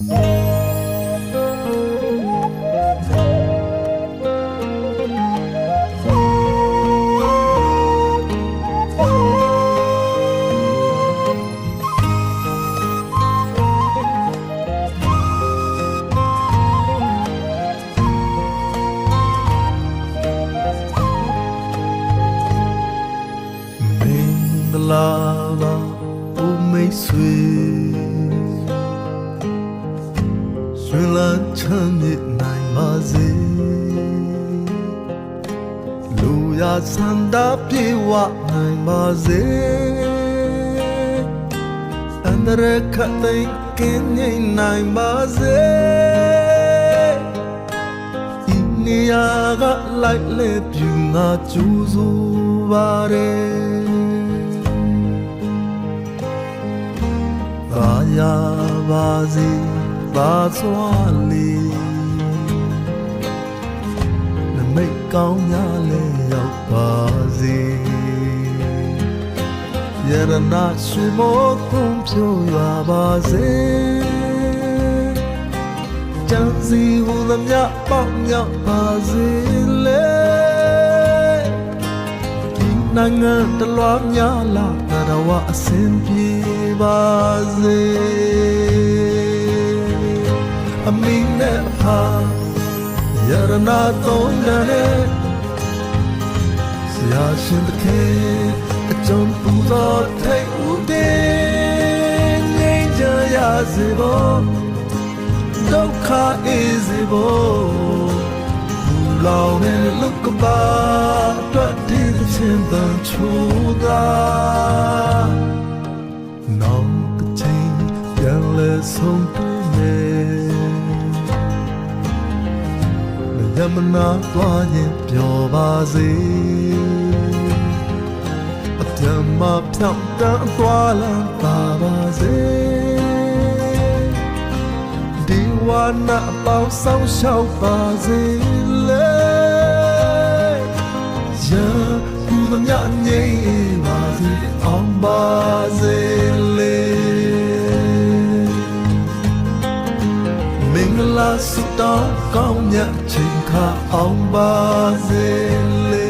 မင်္ဂလာပါ ဘုမိတ်ဆွေဆွေလန်းချမ်းမြေနိုင်ပါစေလူရဆန္ဒပြေဝနိုင်ပါစေအန္တရခတ်သိမ်းကင်းငြိမ်နိုင်ပါစေဒီနေရာကလိုက်လေပြူငါကျူးစုပါတယ်ဘာယာပါစေ ဘာစွာလေးနမိတ်ကောင်းများလဲရောက်ပါစေယရနာရှိမို့ခုံဖြိုရပါစေကြံစီဟူသမျှပေါက်မြောက်ပါစေလေဒီနိုင်ငံတလွားများလာတော်အစဉ်ပြေပါစေ ဟာယရနာသုံးတဲ့ဆရာရှင်တခေအကျုံးပူဇော်ထိတ်ဦးတဲ့ငြိမ်းချမ်းရစေဖို့ဒုက္ခအေးစေဖို့ဘူလောင်တဲ့လူကပါအတွက်ဒီချင်းတန်ချူတာနောင်တစ်ချိန်ပြန်လဲဆုံးတွေ့မယ် ညမနာသွားရင်ပျော်ပါစေအပြတ်မဖြောင်းတန်းသွားလမ်းပါပါစေဒီဝါနာအပေါင်းဆောင်ရှောက်ပါစေလေရာကူမမြငြိမ်ပါစေအောင်ပါစေ ဆုတောင်းကောင်းမြတ်ချိန်ခါအောင်ပါစေလေ